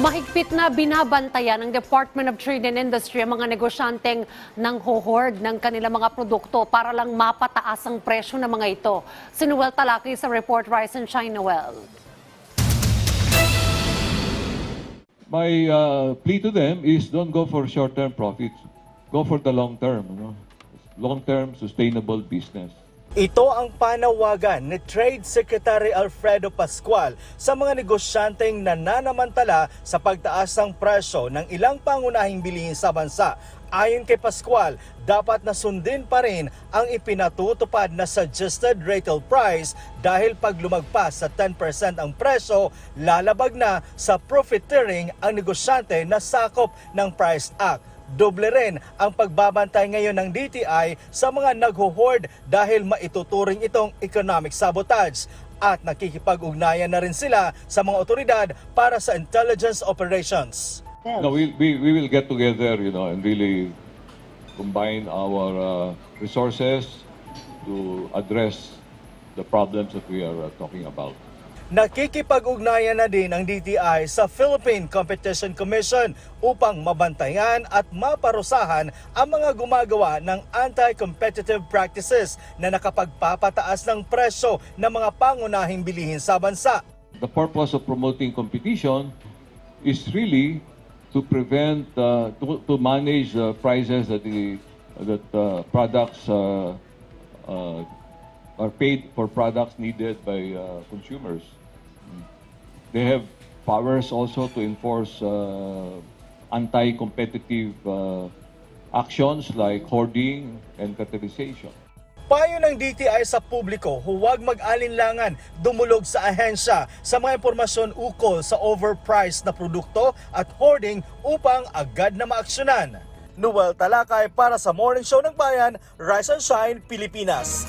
Mahigpit na binabantayan ng Department of Trade and Industry ang mga negosyanteng nang hohord ng kanilang mga produkto para lang mapataas ang presyo ng mga ito. Si Noel Talaki sa report Rise and Shine Noel. My uh, plea to them is don't go for short-term profits. Go for the long-term, you know? long-term sustainable business. Ito ang panawagan ni Trade Secretary Alfredo Pascual sa mga negosyanteng nananamantala sa pagtaas ng presyo ng ilang pangunahing bilihin sa bansa. Ayon kay Pascual, dapat na sundin pa rin ang ipinatutupad na suggested retail price dahil pag lumagpas sa 10% ang presyo, lalabag na sa profiteering ang negosyante na sakop ng Price Act. Doble rin ang pagbabantay ngayon ng DTI sa mga nagho-hoard dahil maituturing itong economic sabotage at nakikipag-ugnayan na rin sila sa mga otoridad para sa intelligence operations. No, we, we, we will get together, you know, and really combine our uh, resources to address the problems that we are uh, talking about. Nakikipag-ugnayan na din ang DTI sa Philippine Competition Commission upang mabantayan at maparusahan ang mga gumagawa ng anti-competitive practices na nakapagpapataas ng presyo ng mga pangunahing bilihin sa bansa. The purpose of promoting competition is really to prevent, uh, to, to manage uh, prices that the that uh, products uh, uh, are paid for products needed by uh, consumers. They have powers also to enforce uh, anti-competitive uh, actions like hoarding and cartelization. Payo ng DTI sa publiko, huwag mag-alinlangan dumulog sa ahensya sa mga impormasyon ukol sa overpriced na produkto at hoarding upang agad na maaksyonan. Noel Talakay para sa Morning Show ng Bayan, Rise and Shine, Pilipinas.